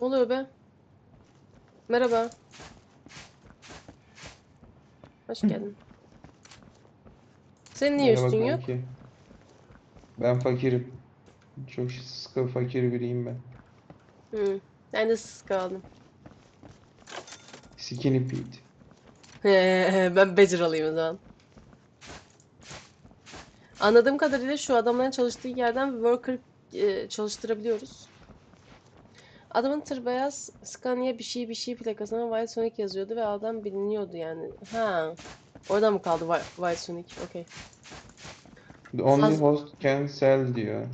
Ne oluyor be? Merhaba. Hoş geldin. Senin niye Merhaba üstün yok? kanki. Ben fakirim. Çok sıkı fakir biriyim ben. Hı. Ben de sız kaldım. Skinny Pete. Ben Beceralıyım o zaman. Anladığım kadarıyla şu adamların çalıştığı yerden worker e, çalıştırabiliyoruz. Adamın tır beyaz Scania bir şey bir şey plakasına White Sonic yazıyordu ve adam biliniyordu yani. Ha. Orada mı kaldı White Sonic? Okey. The only Faz- host can sell diyor.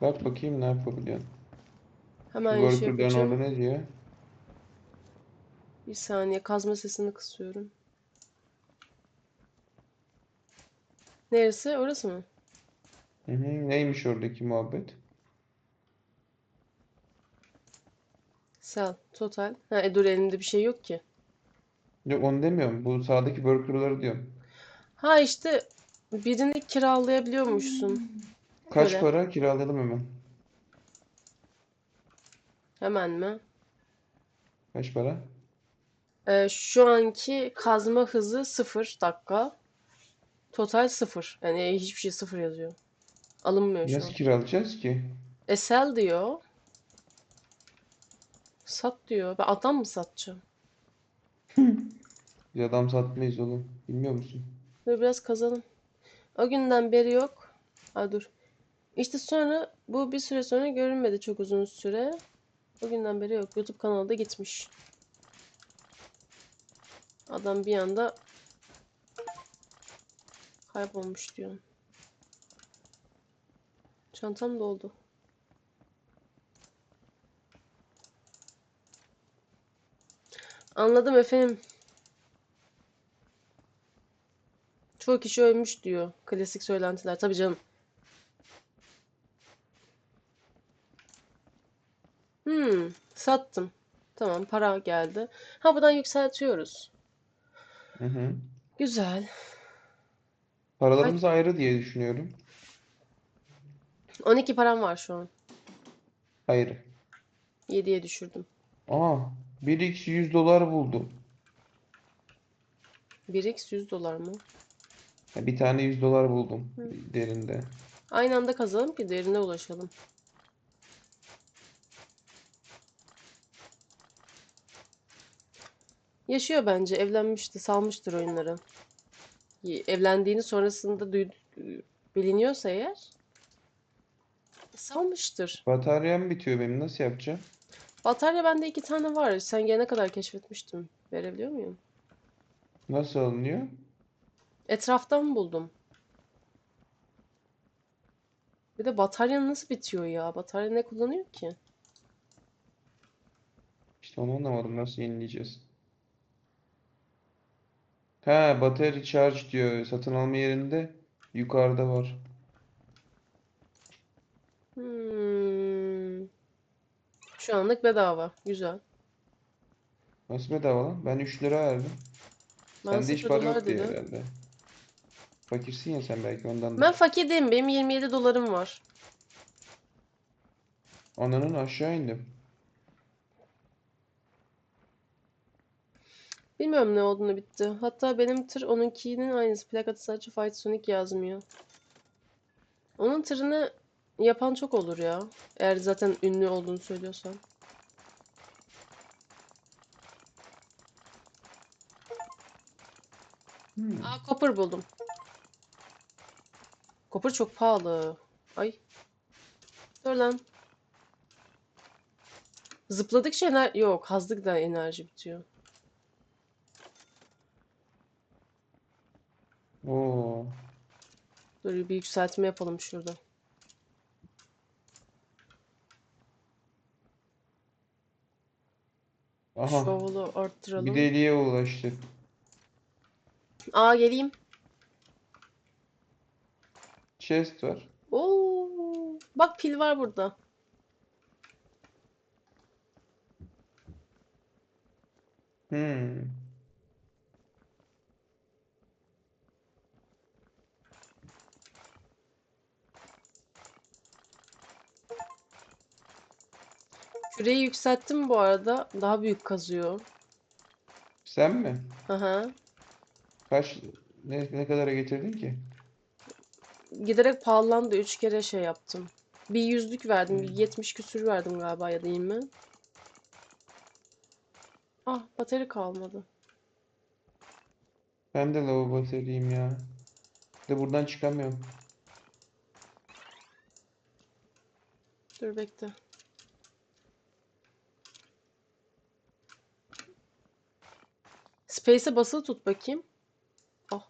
Bak bakayım ne yapabiliyorsun. Hemen şey yapacağım. orada ne diyor? Bir saniye kazma sesini kısıyorum. Neresi? Orası mı? Hı hı, neymiş oradaki muhabbet? Sell. Total. Ha, e dur elimde bir şey yok ki. Yok onu demiyorum. Bu sağdaki worker'ları diyorum. Ha işte birini kiralayabiliyormuşsun. Kaç Öyle. para? Kiralayalım hemen. Hemen mi? Kaç para? Ee, şu anki kazma hızı 0 dakika. Total 0. Yani hiçbir şey 0 yazıyor. Alınmıyor şu Nasıl an. kiralayacağız ki? E sell diyor. Sat diyor. Ben adam mı satacağım? Biz adam satmayız oğlum. Bilmiyor musun? Dur biraz kazalım. O günden beri yok. Ha dur. İşte sonra bu bir süre sonra görünmedi çok uzun süre. O günden beri yok. YouTube kanalı da gitmiş. Adam bir anda kaybolmuş diyor. Çantam doldu. Anladım efendim. Çoğu kişi ölmüş diyor. Klasik söylentiler. Tabii canım. Hmm, sattım. Tamam, para geldi. Ha buradan yükseltiyoruz. Hı hı. Güzel. Paralarımız ayrı diye düşünüyorum. 12 param var şu an. Hayır. 7'ye düşürdüm. Aa, 1x 100 dolar buldum. 1x 100 dolar mı? Ya Bir tane 100 dolar buldum derinde. Aynı anda kazanalım ki değerine ulaşalım. Yaşıyor bence. Evlenmişti, salmıştır oyunları. Evlendiğini sonrasında duy- biliniyorsa eğer salmıştır. Bataryam bitiyor benim. Nasıl yapacağım? Batarya bende iki tane var. Sen gelene kadar keşfetmiştim. Verebiliyor muyum? Nasıl alınıyor? Etraftan buldum. Bir de batarya nasıl bitiyor ya? Batarya ne kullanıyor ki? İşte onu anlamadım. Nasıl yenileyeceğiz? Ha, battery charge diyor. Satın alma yerinde yukarıda var. Hmm. Şu anlık bedava. Güzel. Nasıl bedava lan? Ben 3 lira verdim. Ben Sende hiç 0 para yok diye dedim. herhalde. Fakirsin ya sen belki ondan Ben fakir değilim. Benim 27 dolarım var. Ananın aşağı indim. Bilmiyorum ne olduğunu bitti. Hatta benim tır onunkinin aynısı. Plakada sadece Fight Sonic yazmıyor. Onun tırını yapan çok olur ya. Eğer zaten ünlü olduğunu söylüyorsan. Hmm. Aa copper buldum. Copper çok pahalı. Ay. Dur lan. Zıpladıkça ener... Yok, kazdıkça enerji bitiyor. Oo. Dur bir yükseltme yapalım şurada. Aha. Şovulu arttıralım. Bir deliğe ulaştık. Aa geleyim. Chest var. Oo, bak pil var burada. Hmm. Küreyi yükselttim bu arada. Daha büyük kazıyor. Sen mi? Aha. Kaç ne, ne kadara getirdin ki? Giderek pahalandı. Üç kere şey yaptım. Bir yüzlük verdim. Bir Hmm. 70 küsür verdim galiba ya değil mi? Ah bateri kalmadı. Ben de lavabo seriyim ya. Bir De buradan çıkamıyorum. Dur bekle. Space'e basılı tut bakayım. Ah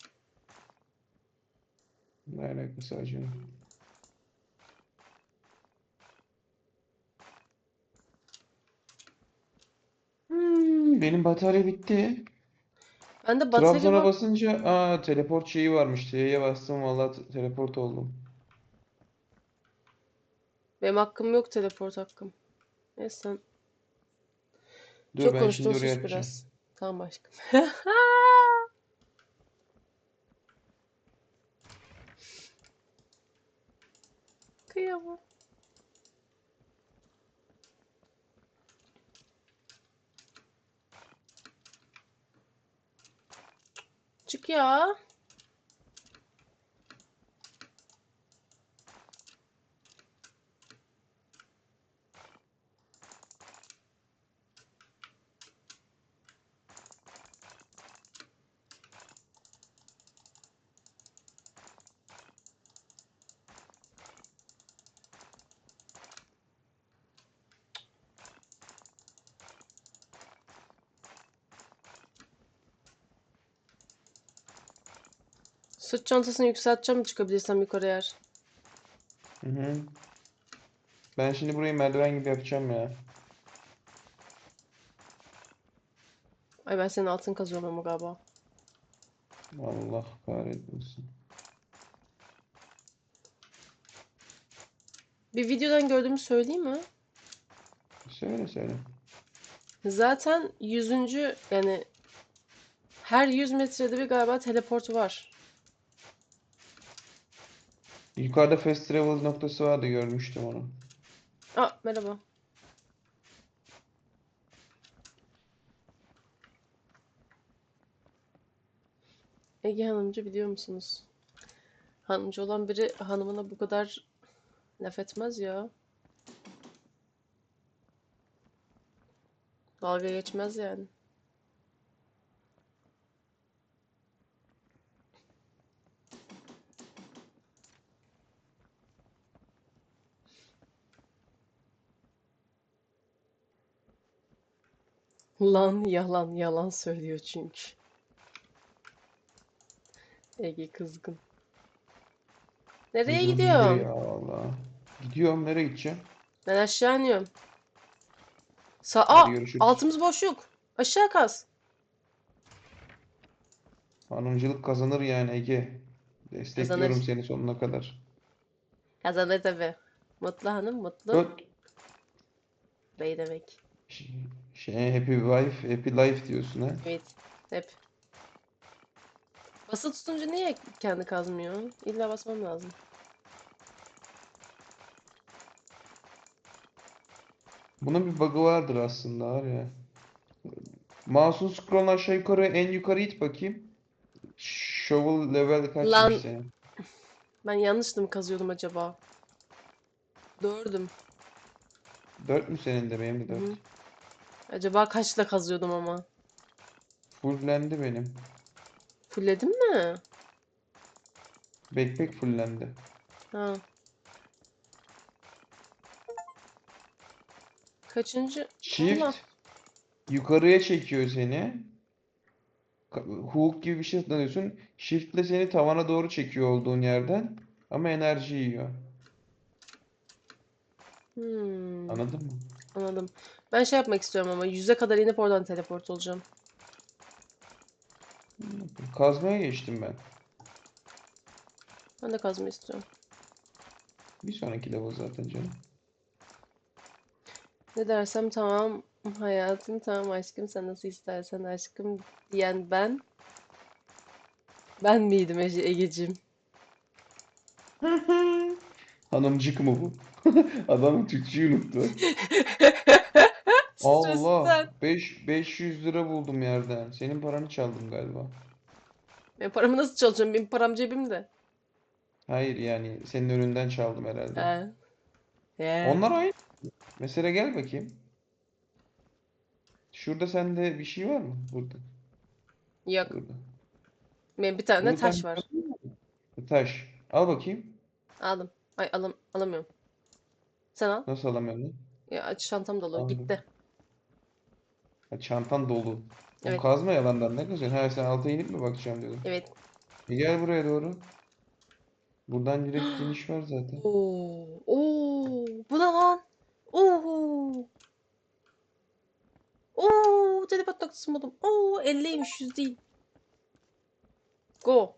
Ne alakası canım? Hmm, benim batarya bitti. bende bateri Trabzon'a var. basınca aa teleport şeyi varmış. T'ye bastım vallahi te- teleport oldum. Benim hakkım yok teleport hakkım. Neyse sen Dur çok ben konuştun şimdi oraya sus atacağım. biraz. Tamam aşkım. Kıyamam. Çık ya. Sırt çantasını yükselteceğim çıkabilirsem yukarı eğer. Hı hı. Ben şimdi burayı merdiven gibi yapacağım ya. Ay ben senin altın kazıyorum ama galiba. Allah kahretmesin. Bir videodan gördüğümü söyleyeyim mi? Söyle söyle. Zaten yüzüncü yani her 100 metrede bir galiba teleport var. Yukarıda fast travel noktası vardı görmüştüm onu. Aa merhaba. Ege Hanımcı biliyor musunuz? Hanımcı olan biri hanımına bu kadar laf etmez ya. Dalga geçmez yani. Lan yalan yalan söylüyor çünkü. Ege kızgın. Nereye Huzurlu gidiyorsun? ya Allah. Gidiyorum nereye gideceğim? Ben aşağı iniyorum. Sa Hadi Aa, görüşürüz. altımız boşluk. Aşağı kaz. Hanımcılık kazanır yani Ege. Destekliyorum Kazanır. seni sonuna kadar. Kazanır tabii. Mutlu hanım, mutlu Dört. bey demek. Şey, happy wife, happy life diyorsun ha. Evet, hep. Basılı tutunca niye kendi kazmıyor? İlla basmam lazım. Bunun bir bug'ı vardır aslında var ya. Mouse'un scroll aşağı yukarı en yukarı it bakayım. Shovel level kaçmış Lan. senin? Ben yanlış mı kazıyordum acaba? Dördüm. Dört mü senin de benim de Hı. Acaba kaçla kazıyordum ama? Fulllendi benim. Fullledim mi? Backpack fulllendi. Ha. Kaçıncı? Allah. Shift yukarıya çekiyor seni. Hook gibi bir şey kullanıyorsun. Shift'le seni tavana doğru çekiyor olduğun yerden. Ama enerji yiyor. Hmm, Anladın mı? anladım. Ben şey yapmak istiyorum ama yüze kadar inip oradan teleport olacağım. Kazmaya geçtim ben. Ben de kazma istiyorum. Bir sonraki level zaten canım. Ne dersem tamam hayatım, tamam aşkım, sen nasıl istersen aşkım diyen ben. Ben miydim Ece, Egeciğim? Hanımcık mı bu? Adamın Türkçeyi unuttu. Allah. Stresten. 5 500 lira buldum yerden. Senin paranı çaldım galiba. Ben paramı nasıl çalışıyorum? Benim param cebimde. Hayır yani senin önünden çaldım herhalde. He. He. Onlar aynı. Mesela gel bakayım. Şurada sende bir şey var mı? Burada. Yok. Burada. Benim bir tane de taş var. Taş. Al bakayım. Aldım. Ay alam alamıyorum. Sen al. Nasıl alamıyorum? Ya aç çantam dolu. Aldım. Gitti. Ha, çantan dolu. Evet. kazma yalandan ne kazıyorsun? Ha sen alta inip mi bakacağım dedim. Evet. E gel buraya doğru. Buradan direkt iniş var zaten. Oo. Oo. Bu ne lan? Oo. Oo. Teleport noktası buldum. Oo. 50'ymiş 100 değil. Go.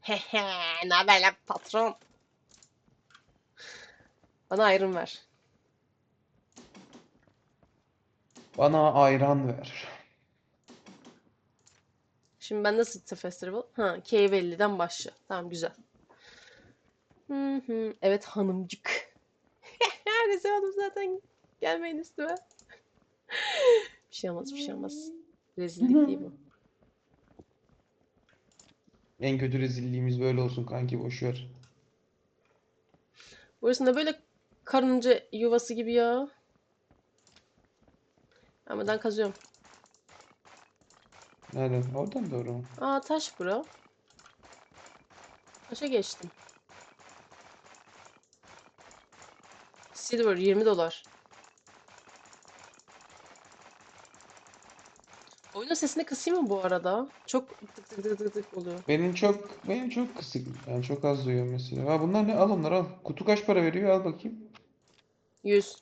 Hehe. Ne haber lan patron? Bana ayrım ver. Bana ayran ver. Şimdi ben nasıl City Festival? Ha, K50'den başla. Tamam güzel. Hı hı. Evet hanımcık. Resim zaten gelmeyin üstüme. Bir şey olmaz, bir şey olmaz. Rezillik değil bu. En kötü rezilliğimiz böyle olsun kanki boş ver. Burası da böyle karınca yuvası gibi ya. Ama ben kazıyorum. Nereden? Oradan doğru mu? Aa taş bura. Taşa geçtim. Silver 20 dolar. Oyunun sesini kısayım mı bu arada? Çok tık tık tık tık tık oluyor. Benim çok benim çok kısık. Yani çok az duyuyorum mesela. Ha bunlar ne? Al onları al. Kutu kaç para veriyor? Al bakayım. 100.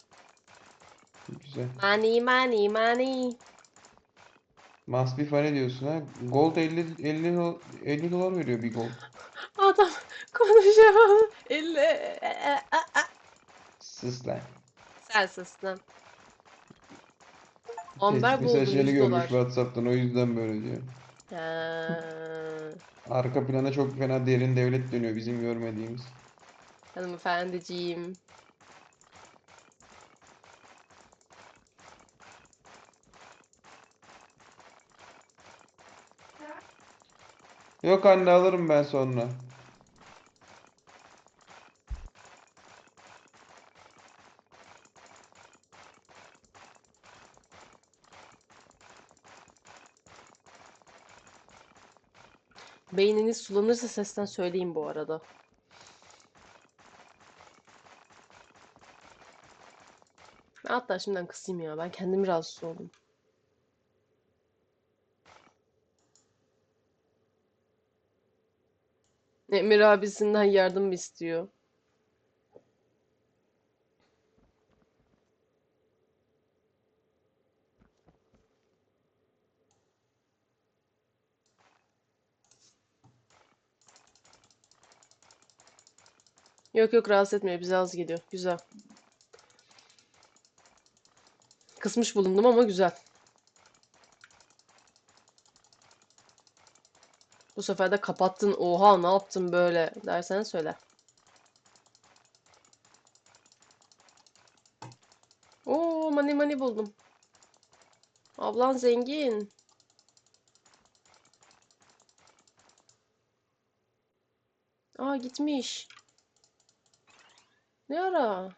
Güzel. Money money money. Must be funny diyorsun ha. Gold 50 50 do- 50 dolar veriyor bir gold. Adam konuşamam. 50. e, e, a, a. Sus lan. Sen sus lan. Amber Tehdit buldum mesajlarını 100 görmüş dolar. WhatsApp'tan o yüzden böyle diyor. Ha. Arka plana çok fena derin devlet dönüyor bizim görmediğimiz. Hanımefendiciğim. Yok anne alırım ben sonra. Beyniniz sulanırsa sesten söyleyin bu arada. Hatta şimdiden kısayım ya. Ben kendim rahatsız oldum. Emir abisinden yardım istiyor? Yok yok rahatsız etmiyor. Bize az geliyor. Güzel. Kısmış bulundum ama güzel. Bu sefer de kapattın. Oha ne yaptın böyle dersen söyle. Oo mani mani buldum. Ablan zengin. Aa gitmiş. Ne ara?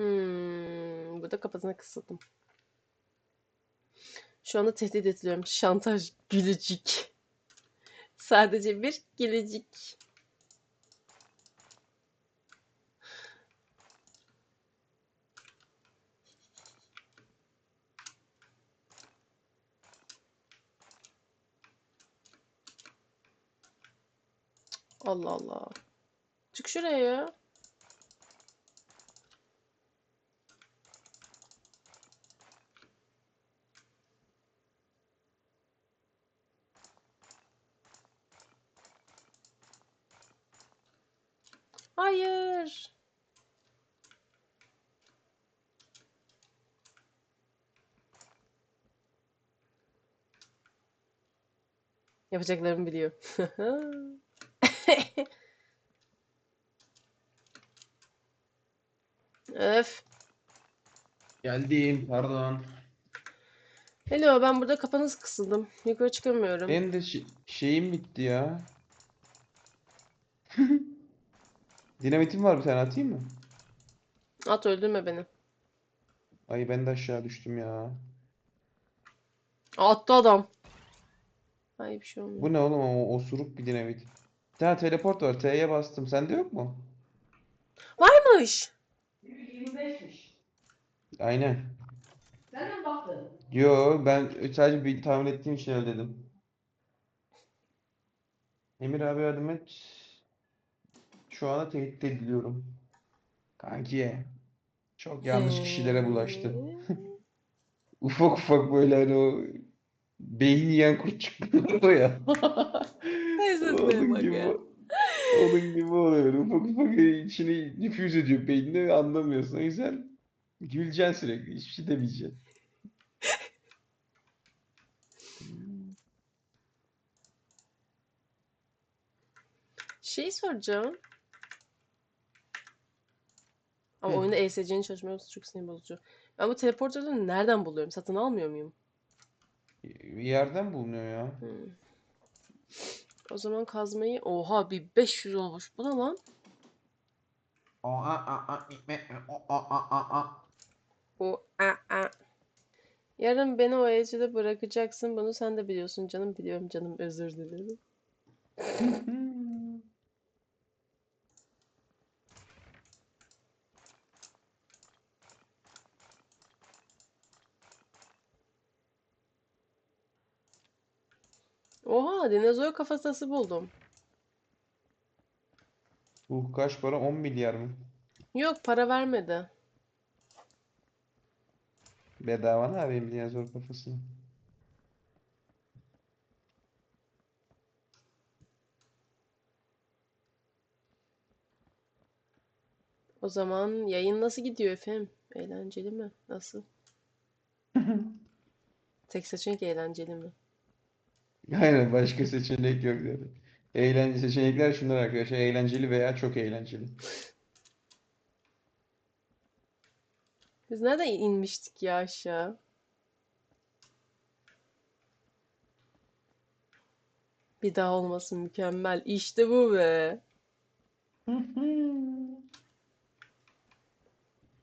Hmm, burada kafasına kısıldım. Şu anda tehdit ediliyorum. Şantaj gülücük. Sadece bir gülücük. Allah Allah. Çık şuraya ya. Hayır. Yapacaklarımı biliyor. Öf. Geldim, pardon. Hello, ben burada kafanız kısıldım. Yukarı çıkamıyorum. Benim de şi- şeyim bitti ya. Dinamitim var bir tane atayım mı? At öldürme beni. Ay ben de aşağı düştüm ya. Attı adam. Ay bir şey olmuyor. Bu ne oğlum o osuruk bir dinamit. Bir tane teleport var. T'ye bastım. Sende yok mu? Varmış. 125'miş. Aynen. Sen de mi baktın? Yo ben sadece bir tahmin ettiğim için öyle dedim. Emir abi yardım et. Şu anda tehdit ediliyorum. Kanki. Çok yanlış kişilere bulaştı. Ufak ufak böyle hani o beyin yiyen kurt çıktı ya. Benzetmeye bak gibi, ya. onun gibi oluyor. Ufak ufak içini nüfuz ediyor beynine anlamıyorsun. O yüzden güleceksin sürekli. Hiçbir şey demeyeceksin. Şey soracağım. Ama Hı. oyunda ESC'nin çalışmaması çok sinir bozucu. Ben bu teleportörleri nereden buluyorum? Satın almıyor muyum? Yerden bulunuyor ya. Hmm. O zaman kazmayı... Oha bir 500 olmuş. Bu ne lan? O a a. Yarın beni o evcide bırakacaksın. Bunu sen de biliyorsun canım. Biliyorum canım. Özür dilerim. Oha dinozor kafatası buldum. Bu kaç para? 10 milyar mı? Yok para vermedi. Bedava ne yapayım dinozor kafasını? O zaman yayın nasıl gidiyor efendim? Eğlenceli mi? Nasıl? Tek seçenek eğlenceli mi? Aynen başka seçenek yok zaten. Eğlence seçenekler şunlar arkadaşlar. Eğlenceli veya çok eğlenceli. Biz nereden inmiştik ya aşağı? Bir daha olmasın mükemmel. İşte bu be.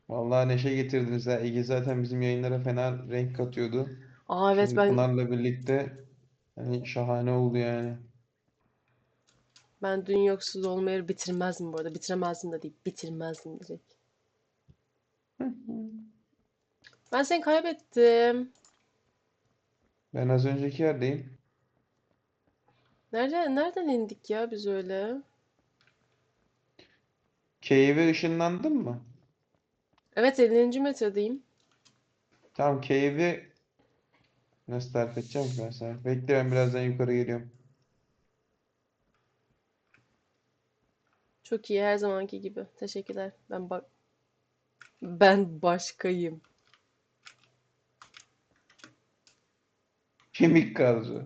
Vallahi neşe getirdiniz ha. Ege zaten bizim yayınlara fena renk katıyordu. Aa evet Şimdi ben Pınar'la birlikte hani şahane oldu yani. ben dün yoksuz olmayı bitirmezdim bu arada. Bitiremezdim de değil. Bitirmezdim direkt. Ben seni kaybettim. Ben az önceki yerdeyim. Nereden nereden indik ya biz öyle? Cave'e ışınlandın mı? Evet 50. metredeyim. Tamam cave'i nasıl tarif edeceğim ki ben sana? Bekle ben birazdan yukarı geliyorum. Çok iyi her zamanki gibi. Teşekkürler. Ben bak ben başkayım. Kemik kadro.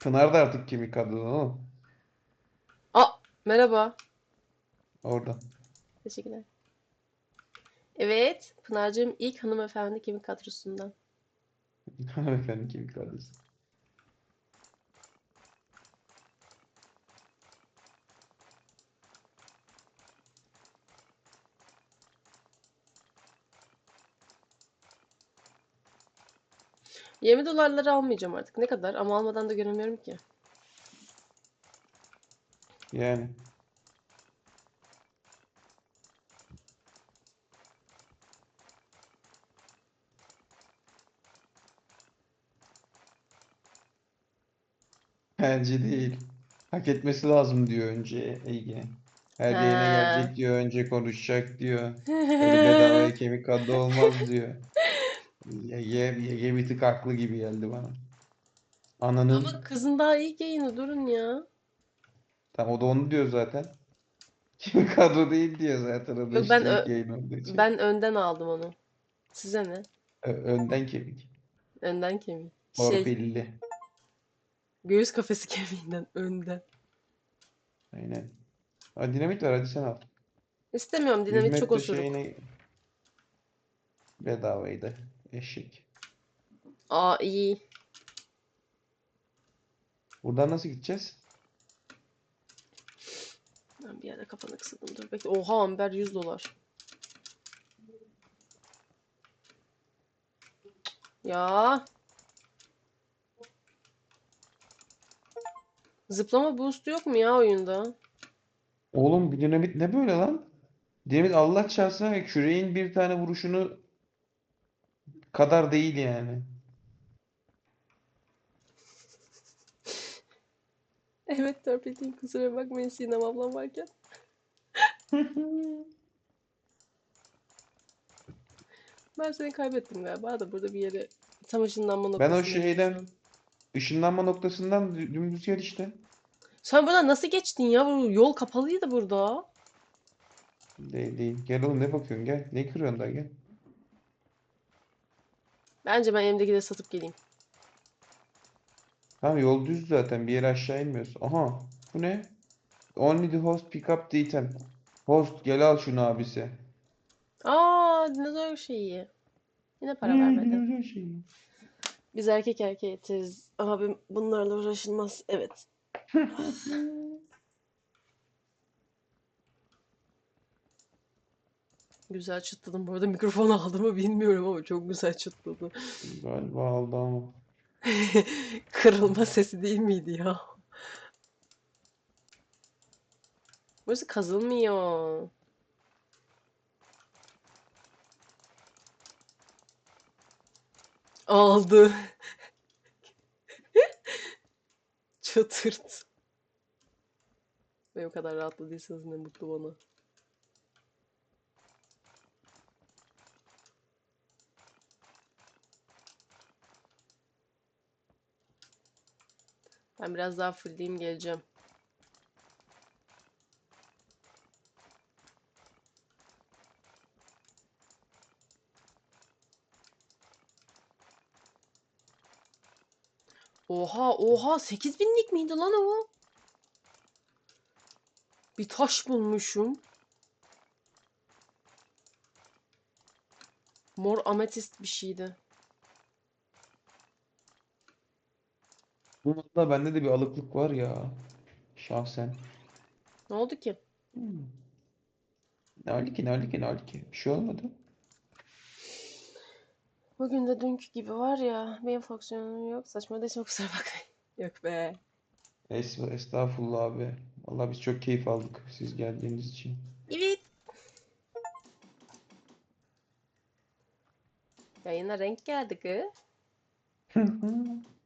Pınar da artık kemik kadro oğlum. Aa merhaba. Orada. Teşekkürler. Evet, Pınar'cığım ilk hanımefendi kimin kadrosundan? Hanımefendi kemik kadrosu. Yirmi dolarları almayacağım artık. Ne kadar? Ama almadan da göremiyorum ki. Yani. Bence değil. Hak etmesi lazım diyor önce Ege. Her yayına Ha. gelecek diyor. Önce konuşacak diyor. Öyle bedavaya kemik kadro olmaz diyor. Ege, Ege bir tık haklı gibi geldi bana. Ananın. Ama kızın daha ilk yayını durun ya. Tamam o da onu diyor zaten. Kemik kadro değil diyor zaten. O da Yok, işte ben ilk ö- yayın olduğu için. Ben önden aldım onu. Size ne? Ö- önden kemik. Önden kemik. Şey, belli. Göğüs kafesi kemiğinden önden. Aynen. Ha, dinamit var hadi sen al. İstemiyorum 100 dinamit çok metre osuruk. şeyine bedavaydı. Eşek. Aa iyi. Buradan nasıl gideceğiz? Ben bir yerde kafanı kısıldım. Dur bekle. Oha Amber 100 dolar. Ya. Zıplama boost yok mu ya oyunda? Oğlum bir dinamit ne böyle lan? Dinamit Allah çarpsın küreğin bir tane vuruşunu kadar değil yani. Evet törpülediğim kusura bakmayın Sinem ablam varken. Ben seni kaybettim galiba da burada bir yere tam ışınlanma Ben o noktasındayım şeyden an. ışınlanma noktasından dü- dümdüz gel işte. Sen buradan nasıl geçtin ya? Bu yol kapalıydı burada. Değil değil. Gel oğlum ne bakıyorsun gel. Ne kırıyorsun daha gel. Bence ben elimdeki de satıp geleyim. Tamam yol düz zaten bir yere aşağı inmiyoruz. Aha bu ne? Only the host pick up the item. Host gel al şunu abisi. Aa dinozor şeyi. Yine para Hmm, vermedi. dinozor şeyi. Biz erkek erkeğe yeteriz. Abim bunlarla uğraşılmaz. Evet. Güzel çıtladım. Bu arada mikrofonu aldım mı bilmiyorum ama çok güzel çıtladı. Galiba aldı ama. Kırılma sesi değil miydi ya? Burası kazılmıyor. Aldı. Çatırt. Ve o kadar rahatladıysanız ne mutlu bana. Ben biraz daha fullleyeyim geleceğim. Oha oha 8000'lik miydi lan o? Bir taş bulmuşum. Mor ametist bir şeydi. Bunda bende de bir alıklık var ya. Şahsen. Ne oldu ki? Hmm. Ne oldu ki ne oldu ki ne oldu ki? Bir şey olmadı. Bugün de dünkü gibi var ya. Benim fonksiyonum yok. Saçma değilse kusura bakmayın. Yok be. Es estağfurullah abi. Vallahi biz çok keyif aldık siz geldiğiniz için. Evet. Yayına renk geldi kız.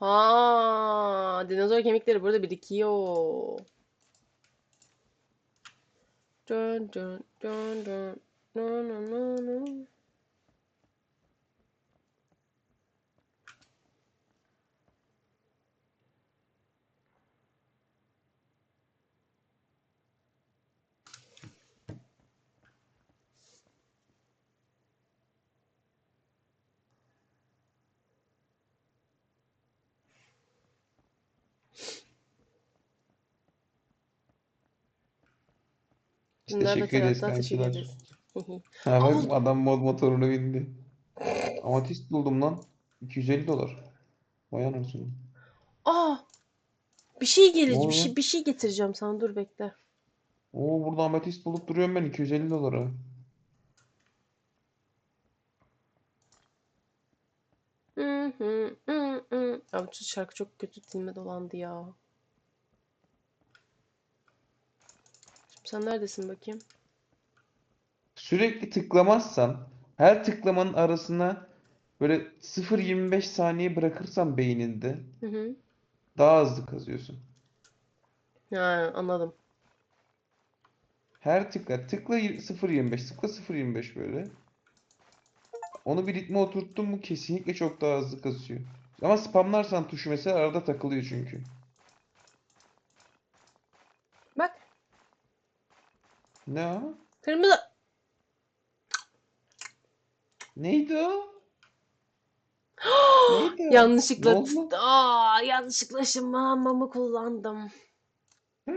Ha, dinozor kemikleri burada birikiyor. Dun, dun, dun, dun, no no no no. Biz Bunlar da teşekkür ederiz teşekkür kankiler. ederiz. Ha bak Aa! adam mod motorunu bindi. Amatist buldum lan. 250 dolar. Vay anasını. Aa! Bir şey Ne gelecek, bir şey bir şey getireceğim sana. Dur bekle. Oo burada amatist bulup duruyorum ben 250 dolara. Hı hı hı hı. Abi şu şarkı çok kötü dilime dolandı ya. Sen neredesin bakayım? Sürekli tıklamazsan her tıklamanın arasına böyle 0.25 saniye bırakırsan beyninde Hı hı. daha hızlı kazıyorsun. Ha, anladım. Her tıkla tıkla 0.25 tıkla 0.25 böyle. Onu bir ritme oturttun mu kesinlikle çok daha hızlı kasıyor. Ama spamlarsan tuşu mesela arada takılıyor çünkü. Bak. Ne o? Kırmızı. Neydi o? Neydi o? Yanlışlıkla Ne oldu? Aa, yanlışlıkla ışınlanmamı kullandım.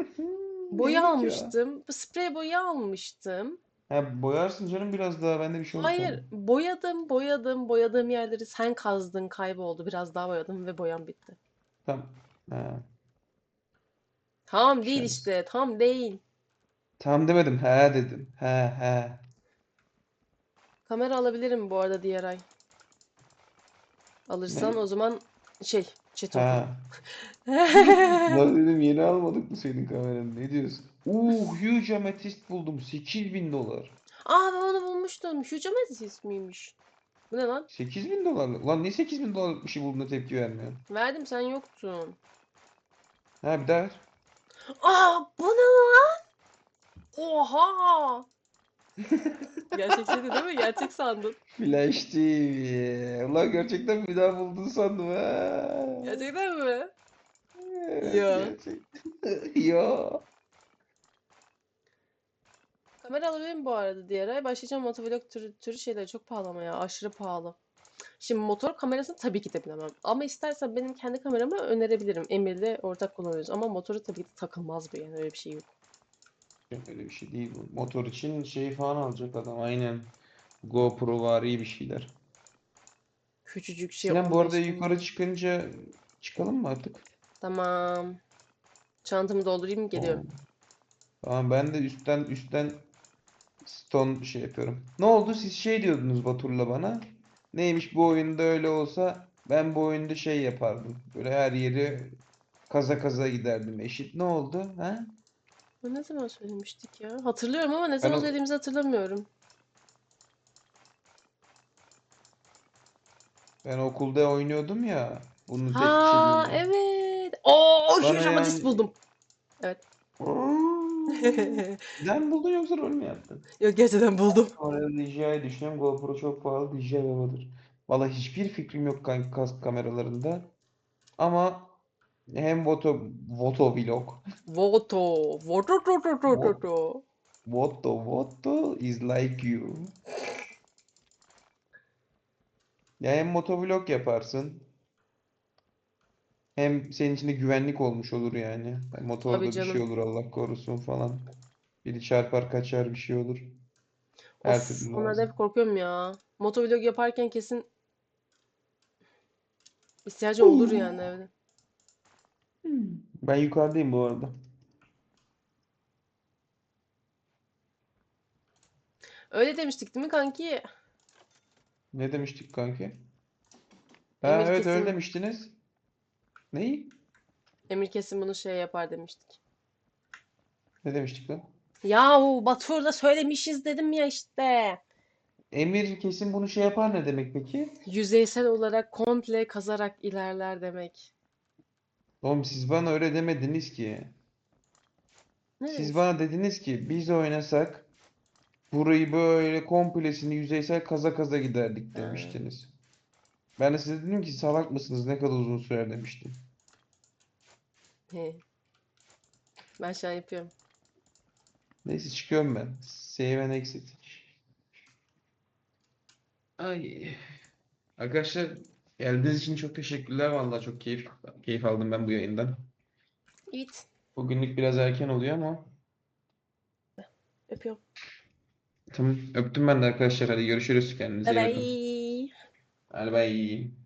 Boya Neydi ki o? almıştım. Bu sprey boya almıştım. Ha, boyarsın canım biraz daha. Ben de bir şey olur Hayır, sandım. boyadım, boyadım, boyadığım yerleri sen kazdın, kayboldu. Biraz daha boyadım ve boyam bitti. Tamam. Ha. Tam değil Şans. işte, tam değil. Tam demedim. He dedim. He he. Kamera alabilirim bu arada diğer ay. Alırsan o zaman şey, chat Ha. Lan dedim yeni almadık mı senin kameranı? Ne diyorsun? Uuu huge ametist buldum. 8000 dolar. Aa ben onu bulmuştum. Huge Amethyst miymiş? Bu ne lan? 8000 dolarlık. Lan niye 8000 dolarlık bir şey bulduğunda tepki vermiyorsun? Verdim sen yoktun. Ha bir daha ver. Aa bu ne lan? Oha! Gerçek şeydi değil mi? Gerçek sandın. Flash TV. Ulan gerçekten bir daha buldun sandım ha. Gerçekten mi? Evet, Ya. gerçek. Ya. Kamera alabilirim bu arada diğer ay. Başlayacağım motovlog türü, türü şeyler çok pahalı ama ya. Aşırı pahalı. Şimdi motor kamerasını tabii ki de bilemem. Ama istersen benim kendi kameramı önerebilirim. Emir'le ortak kullanıyoruz. Ama motoru tabii ki de takılmaz bu yani. Öyle bir şey yok. Öyle bir şey değil bu. Motor için şey falan alacak adam. Aynen. GoPro var iyi bir şeyler. Küçücük şey Sinan bu 15 arada bin. yukarı çıkınca çıkalım mı artık? Tamam. Çantamı doldurayım geliyorum. Tamam ben de üstten üstten stone şey yapıyorum. Ne oldu? Siz şey diyordunuz Batur'la bana. Neymiş bu oyunda öyle olsa ben bu oyunda şey yapardım. Böyle her yeri kaza kaza giderdim. Eşit ne oldu? Ha? Ne zaman söylemiştik ya? Hatırlıyorum ama ne zaman o- söylediğimizi hatırlamıyorum. Ben okulda oynuyordum ya. Bunun tek Ha kişiliğinde. evet. Oo, Bana Amethyst yani- buldum. Neden buldun yoksa rol mü yaptın? Yok gerçekten buldum. Oraya DJI düşünüyorum. GoPro çok pahalı. DJI babadır. Vallahi hiçbir fikrim yok kanka kask kameralarında. Ama hem Voto, Voto vlog. Voto. Voto. to, to, to, to, to. Voto, Voto is like you. Ya hem motovlog yaparsın. Hem senin için de güvenlik olmuş olur yani. Yani motorda Tabii bir şey canım. olur Allah korusun falan. Biri çarpar kaçar bir şey olur. Her Of, türlü onlardan lazım. hep korkuyorum ya. Motovlog yaparken kesin ihtiyacım olur yani evde. Ben yukarıdayım bu arada. Öyle demiştik değil mi kanki? Ne demiştik kanki? Ha Emir evet öyle kesin- demiştiniz. Neyi? Emir kesin bunu şey yapar demiştik. Ne demiştik lan? Yahu Batur'da söylemişiz dedim ya işte. Emir kesin bunu şey yapar ne demek peki? Yüzeysel olarak komple kazarak ilerler demek. Oğlum siz bana öyle demediniz ki. Ne Siz bana dediniz ki biz oynasak burayı böyle komplesini yüzeysel kaza kaza giderdik demiştiniz. Ben de size dedim ki salak mısınız ne kadar uzun sürer demiştim. He. Ben şu an yapıyorum. Neyse çıkıyorum ben. Save and exit. Ay. Arkadaşlar geldiğiniz için çok teşekkürler. Vallahi çok keyif keyif aldım ben bu yayından. Evet. Bugünlük biraz erken oluyor ama Öpüyorum. tamam öptüm ben de arkadaşlar. Hadi görüşürüz. Kendinize iyi bakın. bye. Hadi bye.